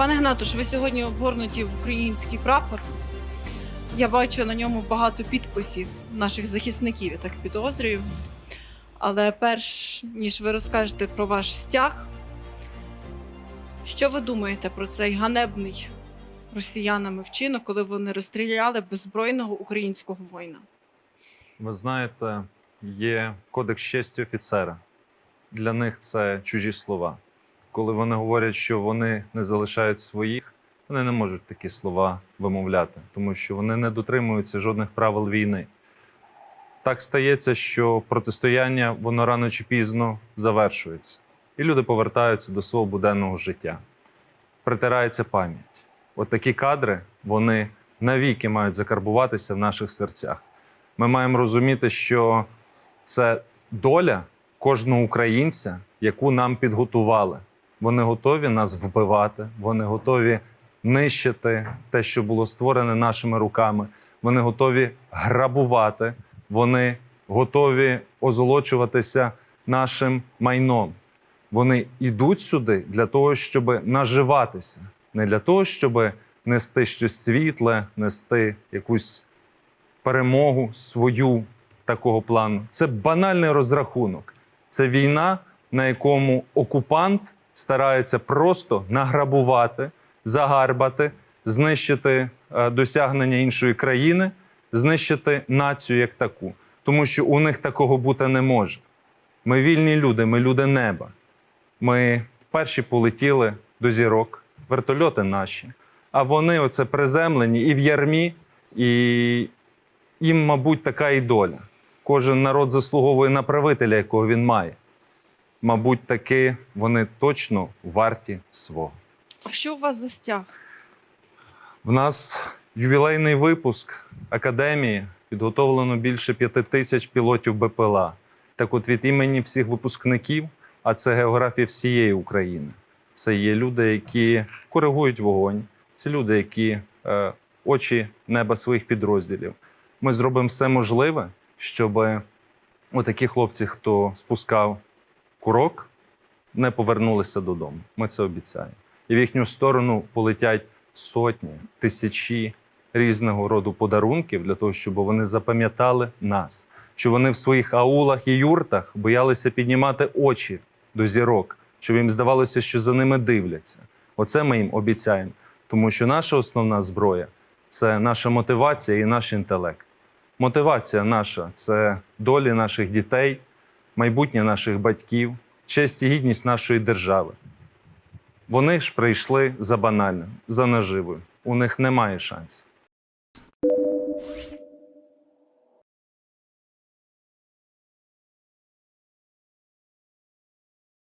Пане Гнатуш, ви сьогодні обгорнуті в український прапор. Я бачу на ньому багато підписів наших захисників, я так підозрюю. Але перш ніж ви розкажете про ваш стяг, що ви думаєте про цей ганебний росіянами вчинок, коли вони розстріляли беззбройного українського воїна? Ви знаєте, є кодекс честі офіцера. Для них це чужі слова. Коли вони говорять, що вони не залишають своїх, вони не можуть такі слова вимовляти, тому що вони не дотримуються жодних правил війни. Так стається, що протистояння воно рано чи пізно завершується, і люди повертаються до свого буденного життя. Притирається пам'ять. От такі кадри вони навіки мають закарбуватися в наших серцях. Ми маємо розуміти, що це доля кожного українця, яку нам підготували. Вони готові нас вбивати, вони готові нищити те, що було створене нашими руками. Вони готові грабувати, вони готові озолочуватися нашим майном. Вони йдуть сюди для того, щоб наживатися, не для того, щоб нести щось світле, нести якусь перемогу свою такого плану. Це банальний розрахунок. Це війна, на якому окупант старається просто награбувати, загарбати, знищити е, досягнення іншої країни, знищити націю як таку. Тому що у них такого бути не може. Ми вільні люди, ми люди неба. Ми перші полетіли до зірок, вертольоти наші. А вони оце приземлені і в ярмі, і їм, мабуть, така і доля. Кожен народ заслуговує на правителя, якого він має. Мабуть, таки вони точно варті свого. А що у вас за стяг? В нас ювілейний випуск академії. Підготовлено більше п'яти тисяч пілотів БПЛА. Так от від імені всіх випускників, а це географія всієї України. Це є люди, які коригують вогонь, це люди, які е, очі неба своїх підрозділів. Ми зробимо все можливе, щоб отакі хлопці, хто спускав курок, не повернулися додому. Ми це обіцяємо. І в їхню сторону полетять сотні, тисячі різного роду подарунків для того, щоб вони запам'ятали нас, щоб вони в своїх аулах і юртах боялися піднімати очі до зірок, щоб їм здавалося, що за ними дивляться. Оце ми їм обіцяємо. Тому що наша основна зброя це наша мотивація і наш інтелект. Мотивація наша це долі наших дітей, майбутнє наших батьків, честь і гідність нашої держави. Вони ж прийшли за банальним, за наживою. У них немає шансів.